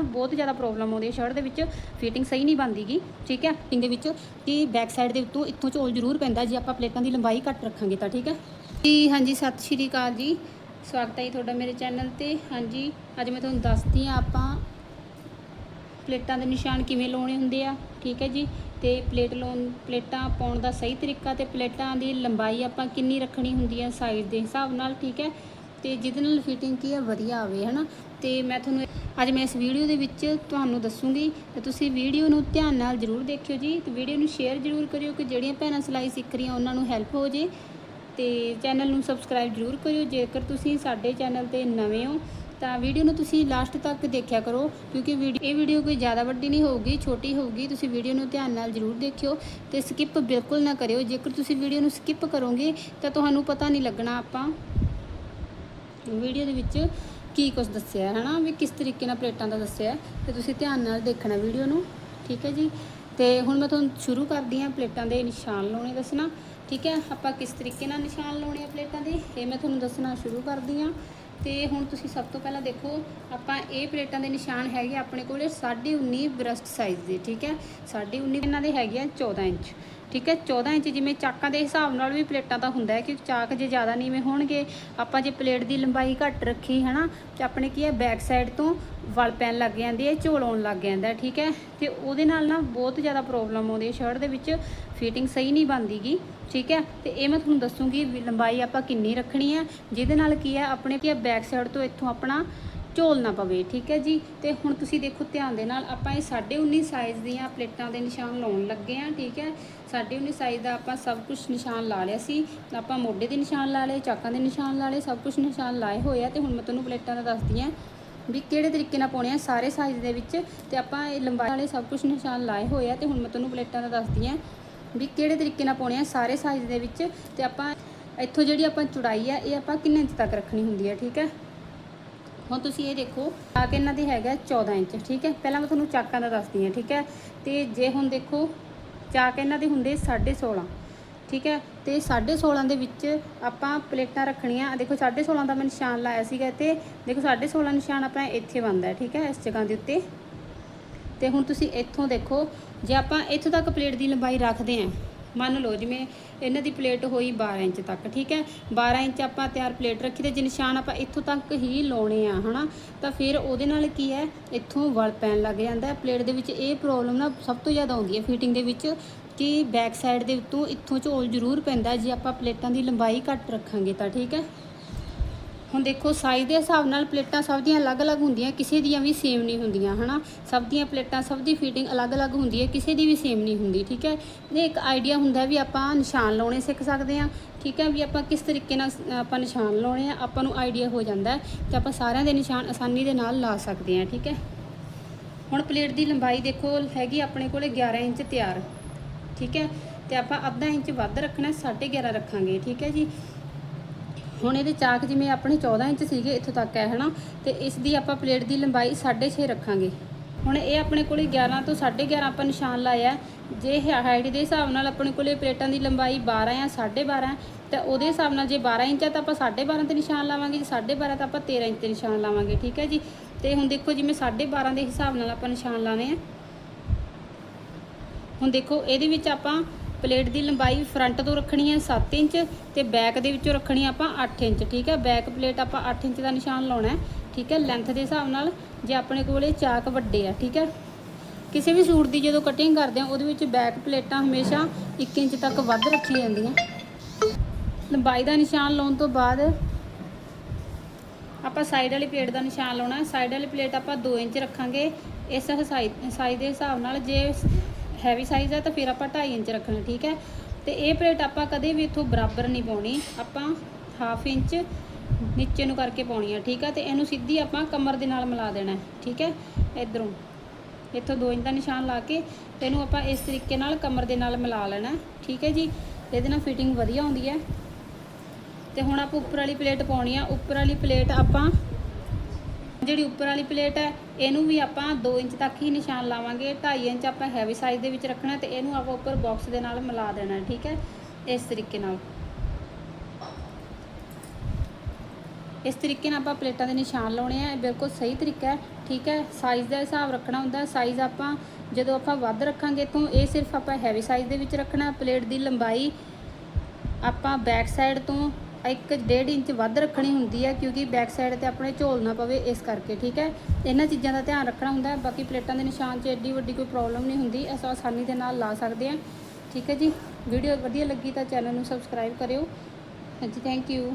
ਨਾ ਬਹੁਤ ਜ਼ਿਆਦਾ ਪ੍ਰੋਬਲਮ ਆਉਂਦੀ ਹੈ। ਸ਼ਰਟ ਦੇ ਵਿੱਚ ਫਿਟਿੰਗ ਸਹੀ ਨਹੀਂ ਬਣਦੀਗੀ, ਠੀਕ ਹੈ? ਫਿਟਿੰਗ ਦੇ ਵਿੱਚ ਕਿ ਬੈਕ ਸਾਈਡ ਦੇ ਉੱਤੋਂ, ਇੱਥੋਂ ਝੋਲ ਜ਼ਰੂਰ ਪੈਂਦਾ, ਜੇ ਆਪਾਂ ਪਲੇਟਾਂ ਦੀ ਲੰਬਾਈ ਘੱਟ ਰੱਖਾਂਗੇ ਤਾਂ, ਠੀਕ ਹੈ? ਜੀ, ਹਾਂਜੀ, ਸਤਿ ਸ਼੍ਰੀ ਅਕਾਲ ਜੀ। ਸਵਾਗਤ ਹੈ ਜੀ ਤੁਹਾਡਾ ਮੇਰੇ ਚੈਨਲ ਤੇ। ਹਾਂਜੀ, ਅੱਜ ਮੈਂ ਤੁਹਾਨੂੰ ਦੱਸਦੀ ਹਾਂ ਆਪਾਂ ਪਲੇਟਾਂ ਦੇ ਨਿਸ਼ਾਨ ਕਿਵੇਂ ਲਾਉਣੇ ਹੁੰਦੇ ਆ, ਠੀਕ ਹੈ ਜੀ? ਤੇ ਪਲੇਟ ਲਾਉਣ, ਪਲੇਟਾਂ ਪਾਉਣ ਦਾ ਸਹੀ ਤਰੀਕਾ ਤੇ ਪਲੇਟਾਂ ਦੀ ਲੰਬਾਈ ਆਪਾਂ ਕਿੰਨੀ ਰੱਖਣੀ ਹੁੰਦੀ ਹੈ ਸਾਈਜ਼ ਦੇ ਹਿਸਾਬ ਨਾਲ, ਠੀਕ ਹੈ? ਤੇ ਜਿਹਦੇ ਨਾਲ ਫਿਟਿੰਗ ਕੀ ਹੈ ਵਧੀਆ ਆਵੇ, ਹਨਾ? ਤੇ ਮੈਂ ਤੁਹਾਨੂੰ ਅੱਜ ਮੈਂ ਇਸ ਵੀਡੀਓ ਦੇ ਵਿੱਚ ਤੁਹਾਨੂੰ ਦੱਸੂਗੀ ਤੇ ਤੁਸੀਂ ਵੀਡੀਓ ਨੂੰ ਧਿਆਨ ਨਾਲ ਜ਼ਰੂਰ ਦੇਖਿਓ ਜੀ ਤੇ ਵੀਡੀਓ ਨੂੰ ਸ਼ੇਅਰ ਜ਼ਰੂਰ ਕਰਿਓ ਕਿ ਜਿਹੜੀਆਂ ਭੈਣਾਂ ਸਿਲਾਈ ਸਿੱਖ ਰਹੀਆਂ, ਉਹਨਾਂ ਨੂੰ ਹੈਲਪ ਹੋ ਜੇ। ਤੇ ਚੈਨਲ ਨੂੰ ਸਬਸਕ੍ਰਾਈਬ ਜ਼ਰੂਰ ਕਰਿਓ, ਜੇਕਰ ਤੁਸੀਂ ਸਾਡੇ ਚੈਨਲ ਤੇ ਨਵੇਂ ਹੋ, ਤਾਂ ਵੀਡੀਓ ਨੂੰ ਤੁਸੀਂ ਲਾਸਟ ਤੱਕ ਦੇਖਿਆ ਕਰੋ, ਕਿਉਂਕਿ ਵੀਡੀਓ ਇਹ ਵੀਡੀਓ ਕੋਈ ਜ਼ਿਆਦਾ ਵੱਡੀ ਨਹੀਂ ਹੋਊਗੀ, ਛੋਟੀ ਹੋਊਗੀ, ਤੁਸੀਂ ਵੀਡੀਓ ਨੂੰ ਧਿਆਨ ਨਾਲ ਜ਼ਰੂਰ ਦੇਖਿਓ ਤੇ ਸਕਿਪ ਬਿਲਕੁਲ ਨਾ ਕਰਿਓ। ਜੇਕਰ ਤੁਸੀਂ ਵੀਡੀਓ ਨੂੰ ਸਕਿਪ ਕਰੋਗੇ, ਤਾਂ ਤੁਹਾਨੂੰ ਪਤਾ ਨਹੀਂ ਲੱਗਣਾ ਆਪਾਂ ਵੀਡੀਓ ਦੇ ਵਿੱਚ ਕੀ ਕੁਝ ਦੱਸਿਆ ਹੈ, ਹਨਾ? ਵੀ ਕਿਸ ਤਰੀਕੇ ਨਾਲ ਪਲੇਟਾਂ ਦਾ ਦੱਸਿਆ ਹੈ। ਤੇ ਤੁਸੀਂ ਧਿਆਨ ਨਾਲ ਦੇਖਣਾ ਵੀਡੀਓ ਨੂੰ, ਠੀਕ ਹੈ ਜੀ? ਤੇ ਹੁਣ ਮੈਂ ਤੁਹਾਨੂੰ ਸ਼ੁਰੂ ਕਰਦੀ ਹਾਂ ਪਲੇਟਾਂ ਦੇ ਨਿਸ਼ਾਨ ਲਾਉਣੇ ਦੱਸਣਾ, ਠੀਕ ਹੈ? ਆਪਾਂ ਕਿਸ ਤਰੀਕੇ ਨਾਲ ਨਿਸ਼ਾਨ ਲਾਉਣੇ ਆ ਪਲੇਟਾਂ ਦੇ, ਇਹ ਮੈਂ ਤੁਹਾਨੂੰ ਦੱਸਣਾ ਸ਼ੁਰੂ ਕਰਦੀ ਹਾਂ। ਤੇ ਹੁਣ ਤੁਸੀਂ ਸਭ ਤੋਂ ਪਹਿਲਾਂ ਦੇਖੋ, ਆਪਾਂ ਇਹ ਪਲੇਟਾਂ ਦੇ ਨਿਸ਼ਾਨ ਹੈਗੇ ਆਪਣੇ ਕੋਲੇ 19.5 ਬ੍ਰਸਟ ਸਾਈਜ਼ ਦੇ, ਠੀਕ ਹੈ? 19.5 ਇਹਨਾਂ ਦੇ ਹੈਗੇ ਆ 14 ਇੰਚ। ਠੀਕ ਹੈ 14 ਇੰਚ ਜਿਵੇਂ ਚਾਕਾਂ ਦੇ ਹਿਸਾਬ ਨਾਲ ਵੀ ਪਲੇਟਾਂ ਦਾ ਹੁੰਦਾ ਹੈ ਕਿ ਚਾਕ ਜੇ ਜ਼ਿਆਦਾ ਨੀਵੇਂ ਹੋਣਗੇ, ਆਪਾਂ ਜੇ ਪਲੇਟ ਦੀ ਲੰਬਾਈ ਘੱਟ ਰੱਖੀ ਹੈ ਨਾ ਤੇ ਆਪਣੇ ਕੀ ਹੈ ਬੈਕ ਸਾਈਡ ਤੋਂ ਵਲ ਪੈਣ ਲੱਗ ਜਾਂਦੀ ਹੈ ਝੋਲ ਆਉਣ ਲੱਗ ਜਾਂਦਾ ਠੀਕ ਹੈ, ਤੇ ਉਹਦੇ ਨਾਲ ਨਾ ਬਹੁਤ ਜ਼ਿਆਦਾ ਪ੍ਰੋਬਲਮ ਆਉਂਦੀ ਹੈ, ਸ਼ਰਟ ਦੇ ਵਿੱਚ ਫਿਟਿੰਗ ਸਹੀ ਨਹੀਂ ਬਣਦੀਗੀ, ਠੀਕ ਹੈ, ਤੇ ਇਹ ਮੈਂ ਤੁਹਾਨੂੰ ਦੱਸੂਗੀ ਵੀ ਲੰਬਾਈ ਆਪਾਂ ਕਿੰਨੀ ਰੱਖਣੀ ਹੈ, ਜਿਹਦੇ ਨਾਲ ਕੀ ਹੈ, ਆਪਣੇ ਕੀ ਹੈ ਬੈਕ ਸਾਈਡ ਤੋਂ ਇੱਥੋਂ ਆਪਣਾ ਝੋਲ ਨਾ ਪਵੇ, ਠੀਕ ਹੈ ਜੀ? ਤੇ ਹੁਣ ਤੁਸੀਂ ਦੇਖੋ ਧਿਆਨ ਦੇ ਨਾਲ, ਆਪਾਂ ਇਹ 19.5 ਸਾਈਜ਼ ਦੀਆਂ ਪਲੇਟਾਂ ਦੇ ਨਿਸ਼ਾਨ ਲਾਉਣ ਲੱਗੇ ਆ ਠੀਕ ਹੈ? 19.5 ਸਾਈਜ਼ ਦਾ ਆਪਾਂ ਸਭ ਕੁਝ ਨਿਸ਼ਾਨ ਲਾ ਲਿਆ ਸੀ। ਆਪਾਂ ਮੋਢੇ ਦੇ ਨਿਸ਼ਾਨ ਲਾ ਲਏ, ਚਾਕਾਂ ਦੇ ਨਿਸ਼ਾਨ ਲਾ ਲਏ, ਸਭ ਕੁਝ ਨਿਸ਼ਾਨ ਲਾਏ ਹੋਏ ਆ ਤੇ ਹੁਣ ਮੈਂ ਤੁਹਾਨੂੰ ਪਲੇਟਾਂ ਦਾ ਦੱਸਦੀ ਆ ਵੀ ਕਿਹੜੇ ਤਰੀਕੇ ਨਾਲ ਪਾਉਣੇ ਆ ਸਾਰੇ ਸਾਈਜ਼ ਦੇ ਵਿੱਚ ਤੇ ਆਪਾਂ ਇਹ ਲੰਬਾਈ ਵਾਲੇ ਸਭ ਕੁਝ ਨਿਸ਼ਾਨ ਲਾਏ ਹੋਏ ਆ ਤੇ ਹੁਣ ਮੈਂ ਤੁਹਾਨੂੰ ਪਲੇਟਾਂ ਦਾ ਦੱਸਦੀ ਆ ਵੀ ਕਿਹੜੇ ਤਰੀਕੇ ਨਾਲ ਪਾਉਣੇ ਆ ਸਾਰੇ ਸਾਈਜ਼ ਦੇ ਵਿੱਚ ਤੇ ਆਪਾਂ ਇੱਥੋਂ ਜਿਹੜੀ ਆਪਾਂ ਚੌੜਾਈ ਆ, ਇਹ ਆਪਾਂ ਕਿੰਨੇ ਇੰਚ ਤੱਕ ਰੱਖਣੀ ਹੁੰਦੀ ਹੈ ਠੀਕ ਹੈ? ਹੁਣ ਤੁਸੀਂ ਇਹ ਦੇਖੋ ਚਾਕ ਇਹਨਾਂ ਦੇ ਹੈਗਾ 14 ਇੰਚ, ਠੀਕ ਹੈ? ਪਹਿਲਾਂ ਮੈਂ ਤੁਹਾਨੂੰ ਚਾਕਾਂ ਦਾ ਦੱਸਦੀ ਹਾਂ, ਠੀਕ ਹੈ? ਤੇ ਜੇ ਹੁਣ ਦੇਖੋ, ਚਾਕ ਇਹਨਾਂ ਦੇ ਹੁੰਦੇ 16.5 ਠੀਕ ਹੈ? ਤੇ 16.5 ਦੇ ਵਿੱਚ ਆਪਾਂ ਪਲੇਟਾਂ ਰੱਖਣੀਆਂ, ਆਹ ਦੇਖੋ 16.5 ਦਾ ਮੈਂ ਨਿਸ਼ਾਨ ਲਾਇਆ ਸੀਗਾ ਤੇ ਦੇਖੋ 16.5 ਨਿਸ਼ਾਨ ਆਪਣਾ ਇੱਥੇ ਬਣਦਾ ਠੀਕ ਹੈ? ਇਸ ਜਗ੍ਹਾ ਦੇ ਉੱਤੇ। ਤੇ ਹੁਣ ਤੁਸੀਂ ਇੱਥੋਂ ਦੇਖੋ, ਜੇ ਆਪਾਂ ਇੱਥੋਂ ਤੱਕ ਪਲੇਟ ਦੀ ਲੰਬਾਈ ਰੱਖਦੇ ਹਾਂ ਮੰਨ ਲਓ ਜਿਵੇਂ ਇਹਨਾਂ ਦੀ ਪਲੇਟ ਹੋਈ 12 ਇੰਚ ਤੱਕ, ਠੀਕ ਹੈ? 12 ਇੰਚ ਆਪਾਂ ਤਿਆਰ ਪਲੇਟ ਰੱਖੀ ਤੇ ਜੇ ਨਿਸ਼ਾਨ ਆਪਾਂ ਇੱਥੋਂ ਤੱਕ ਹੀ ਲਾਉਣੇ ਆ, ਹਨਾ? ਤਾਂ ਫਿਰ ਉਹਦੇ ਨਾਲ ਕੀ ਹੈ? ਇੱਥੋਂ ਵਲ ਪੈਣ ਲੱਗ ਜਾਂਦਾ ਪਲੇਟ ਦੇ ਵਿੱਚ ਇਹ ਪ੍ਰੋਬਲਮ ਨਾ ਸਭ ਤੋਂ ਜ਼ਿਆਦਾ ਆਉਂਦੀ ਹੈ ਫਿਟਿੰਗ ਦੇ ਵਿੱਚ ਕਿ ਬੈਕ ਸਾਈਡ ਦੇ ਉੱਤੋਂ ਇੱਥੋਂ ਝੋਲ ਜ਼ਰੂਰ ਪੈਂਦਾ ਜੇ ਆਪਾਂ ਪਲੇਟਾਂ ਦੀ ਲੰਬਾਈ ਘੱਟ ਰੱਖਾਂਗੇ ਤਾਂ, ਠੀਕ ਹੈ? ਹੁਣ ਦੇਖੋ ਸਾਈਜ਼ ਦੇ ਹਿਸਾਬ ਨਾਲ ਪਲੇਟਾਂ ਸਭ ਦੀਆਂ ਅਲੱਗ-ਅਲੱਗ ਹੁੰਦੀਆਂ, ਕਿਸੇ ਦੀਆਂ ਵੀ ਸੇਮ ਨਹੀਂ ਹੁੰਦੀਆਂ, ਹਨਾ? ਸਭ ਦੀਆਂ ਪਲੇਟਾਂ, ਸਭ ਦੀ ਫਿਟਿੰਗ ਅਲੱਗ-ਅਲੱਗ ਹੁੰਦੀ ਹੈ, ਕਿਸੇ ਦੀ ਵੀ ਸੇਮ ਨਹੀਂ ਹੁੰਦੀ, ਠੀਕ ਹੈ? ਇਹ ਇੱਕ ਆਈਡੀਆ ਹੁੰਦਾ ਵੀ ਆਪਾਂ ਨਿਸ਼ਾਨ ਲਾਉਣੇ ਸਿੱਖ ਸਕਦੇ ਹਾਂ, ਠੀਕ ਹੈ? ਵੀ ਆਪਾਂ ਕਿਸ ਤਰੀਕੇ ਨਾਲ ਆਪਾਂ ਨਿਸ਼ਾਨ ਲਾਉਣੇ ਆ, ਆਪਾਂ ਨੂੰ ਆਈਡੀਆ ਹੋ ਜਾਂਦਾ ਹੈ ਤੇ ਆਪਾਂ ਸਾਰਿਆਂ ਦੇ ਨਿਸ਼ਾਨ ਆਸਾਨੀ ਦੇ ਨਾਲ ਲਾ ਸਕਦੇ ਹਾਂ, ਠੀਕ ਹੈ? ਹੁਣ ਪਲੇਟ ਦੀ ਲੰਬਾਈ ਦੇਖੋ, ਹੈਗੀ ਆਪਣੇ ਕੋਲੇ 11 ਇੰਚ ਤਿਆਰ, ਠੀਕ ਹੈ? ਤੇ ਆਪਾਂ ਅੱਧਾ ਇੰਚ ਵੱਧ ਰੱਖਣਾ 11.5 ਰੱਖਾਂਗੇ, ਠੀਕ ਹੈ ਜੀ? ਹੁਣ ਇਹਦੇ ਚਾਕ ਜਿਵੇਂ ਆਪਣੇ 14 ਇੰਚ ਸੀਗੇ ਇੱਥੋਂ ਤੱਕ ਹੈ, ਹਨਾ? ਤੇ ਇਸ ਦੀ ਆਪਾਂ ਪਲੇਟ ਦੀ ਲੰਬਾਈ 6.5 ਰੱਖਾਂਗੇ। ਹੁਣ ਇਹ ਆਪਣੇ ਕੋਲੇ 11 ਤੋਂ 11.5 ਆਪਾਂ ਨਿਸ਼ਾਨ ਲਾਇਆ। ਜੇ ਹਾਈਟ ਦੇ ਹਿਸਾਬ ਨਾਲ ਆਪਣੇ ਕੋਲੇ ਪਲੇਟਾਂ ਦੀ ਲੰਬਾਈ 12 ਆ 12.5 ਤਾਂ ਉਹਦੇ ਹਿਸਾਬ ਨਾਲ ਜੇ 12 ਇੰਚ ਆ ਤਾਂ ਆਪਾਂ 12.5 ਤੇ ਨਿਸ਼ਾਨ ਲਾਵਾਂਗੇ, ਜੇ 12.5 ਤਾਂ ਆਪਾਂ 13 ਇੰਚ ਤੇ ਨਿਸ਼ਾਨ ਲਾਵਾਂਗੇ, ਠੀਕ ਹੈ ਜੀ? ਤੇ ਹੁਣ ਦੇਖੋ ਜਿਵੇਂ 12.5 ਦੇ ਹਿਸਾਬ ਨਾਲ ਆਪਾਂ ਨਿਸ਼ਾਨ ਲਾਣੇ ਆ। ਹੁਣ ਦੇਖੋ ਇਹਦੇ ਵਿੱਚ ਆਪਾਂ ਪਲੇਟ ਦੀ ਲੰਬਾਈ ਫਰੰਟ ਤੋਂ ਰੱਖਣੀ ਹੈ 7 ਇੰਚ ਤੇ ਬੈਕ ਦੇ ਵਿੱਚੋਂ ਰੱਖਣੀ ਆ ਆਪਾਂ 8 ਇੰਚ, ਠੀਕ ਹੈ? ਬੈਕ ਪਲੇਟ ਆਪਾਂ 8 ਇੰਚ ਦਾ ਨਿਸ਼ਾਨ ਲਾਉਣਾ ਹੈ, ਠੀਕ ਹੈ? ਲੈਂਥ ਦੇ ਹਿਸਾਬ ਨਾਲ ਜੇ ਆਪਣੇ ਕੋਲੇ ਚਾਕ ਵੱਡੇ ਆ, ਠੀਕ ਹੈ? ਕਿਸੇ ਵੀ ਸੂਟ ਦੀ ਜਦੋਂ ਕਟਿੰਗ ਕਰਦੇ ਆ ਉਹਦੇ ਵਿੱਚ ਬੈਕ ਪਲੇਟਾਂ ਹਮੇਸ਼ਾ 1 ਇੰਚ ਤੱਕ ਵੱਧ ਰੱਖੀਆਂ ਜਾਂਦੀਆਂ। ਲੰਬਾਈ ਦਾ ਨਿਸ਼ਾਨ ਲਾਉਣ ਤੋਂ ਬਾਅਦ ਆਪਾਂ ਸਾਈਡ ਵਾਲੀ ਪਲੇਟ ਦਾ ਨਿਸ਼ਾਨ ਲਾਉਣਾ ਸਾਈਡ ਵਾਲੀ ਪਲੇਟ ਆਪਾਂ 2 ਇੰਚ ਰੱਖਾਂਗੇ। ਇਸ ਸਾਈਜ਼ ਦੇ ਹਿਸਾਬ ਨਾਲ ਜੇ ਹੈਵੀ ਸਾਈਜ਼ ਹੈ ਤਾਂ ਫਿਰ ਆਪਾਂ 2.5 ਇੰਚ ਰੱਖਣਾ, ਠੀਕ ਹੈ? ਤੇ ਇਹ ਪਲੇਟ ਆਪਾਂ ਕਦੇ ਵੀ ਇੱਥੋਂ ਬਰਾਬਰ ਨਹੀਂ ਪਾਉਣੀ। ਆਪਾਂ ਹਾਫ ਇੰਚ ਨੀਚੇ ਨੂੰ ਕਰਕੇ ਪਾਉਣੀ ਹੈ ਠੀਕ ਹੈ? ਤੇ ਇਹਨੂੰ ਸਿੱਧੀ ਆਪਾਂ ਕਮਰ ਦੇ ਨਾਲ ਮਿਲਾ ਦੇਣਾ, ਠੀਕ ਹੈ? ਇਧਰੋਂ। ਇੱਥੋਂ 2 ਇੰਚ ਦਾ ਨਿਸ਼ਾਨ ਲਾ ਕੇ ਤੇ ਇਹਨੂੰ ਆਪਾਂ ਇਸ ਤਰੀਕੇ ਨਾਲ ਕਮਰ ਦੇ ਨਾਲ ਮਿਲਾ ਲੈਣਾ, ਠੀਕ ਹੈ ਜੀ? ਇਹਦੇ ਨਾਲ ਫਿਟਿੰਗ ਵਧੀਆ ਆਉਂਦੀ ਹੈ। ਤੇ ਹੁਣ ਆਪਾਂ ਉੱਪਰ ਵਾਲੀ ਪਲੇਟ ਪਾਉਣੀ ਆ। ਉੱਪਰ ਵਾਲੀ ਪਲੇਟ ਆਪਾਂ ਜਿਹੜੀ ਉੱਪਰ ਵਾਲੀ ਪਲੇਟ ਹੈ, ਇਹਨੂੰ ਵੀ ਆਪਾਂ 2 ਇੰਚ ਤੱਕ ਹੀ ਨਿਸ਼ਾਨ ਲਾਵਾਂਗੇ 2.5 ਇੰਚ ਆਪਾਂ ਹੈਵੀ ਸਾਈਜ਼ ਦੇ ਵਿੱਚ ਰੱਖਣਾ ਤੇ ਇਹਨੂੰ ਆਪਾਂ ਉੱਪਰ ਬਾਕਸ ਦੇ ਨਾਲ ਮਿਲਾ ਦੇਣਾ, ਠੀਕ ਹੈ? ਇਸ ਤਰੀਕੇ ਨਾਲ। ਇਸ ਤਰੀਕੇ ਨਾਲ ਆਪਾਂ ਪਲੇਟਾਂ ਦੇ ਨਿਸ਼ਾਨ ਲਾਉਣੇ ਆ, ਇਹ ਬਿਲਕੁਲ ਸਹੀ ਤਰੀਕਾ ਹੈ, ਠੀਕ ਹੈ? ਸਾਈਜ਼ ਦਾ ਹਿਸਾਬ ਰੱਖਣਾ ਹੁੰਦਾ ਸਾਈਜ਼ ਆਪਾਂ ਜਦੋਂ ਆਪਾਂ ਵੱਧ ਰੱਖਾਂਗੇ ਤੋਂ ਇਹ ਸਿਰਫ ਆਪਾਂ ਹੈਵੀ ਸਾਈਜ਼ ਦੇ ਵਿੱਚ ਰੱਖਣਾ, ਪਲੇਟ ਦੀ ਲੰਬਾਈ ਆਪਾਂ ਬੈਕ ਸਾਈਡ ਤੋਂ 1.5 ਇੰਚ ਵੱਧ ਰੱਖਣੀ ਹੁੰਦੀ ਹੈ ਕਿਉਂਕਿ ਬੈਕ ਸਾਈਡ ਤੇ ਆਪਣੇ ਝੋਲ ਨਾ ਪਵੇ ਇਸ ਕਰਕੇ, ਠੀਕ ਹੈ? ਇਹਨਾਂ ਚੀਜ਼ਾਂ ਦਾ ਧਿਆਨ ਰੱਖਣਾ ਹੁੰਦਾ ਬਾਕੀ ਪਲੇਟਾਂ ਦੇ ਨਿਸ਼ਾਨ 'ਚ ਐਡੀ ਵੱਡੀ ਕੋਈ ਪ੍ਰੋਬਲਮ ਨਹੀਂ ਹੁੰਦੀ। ਅਸੀਂ ਆਸਾਨੀ ਦੇ ਨਾਲ ਲਾ ਸਕਦੇ ਹਾਂ। ਠੀਕ ਹੈ ਜੀ? ਵੀਡੀਓ ਵਧੀਆ ਲੱਗੀ ਤਾਂ ਚੈਨਲ ਨੂੰ ਸਬਸਕ੍ਰਾਈਬ ਕਰਿਓ। ਹਾਂਜੀ ਥੈਂਕ ਯੂ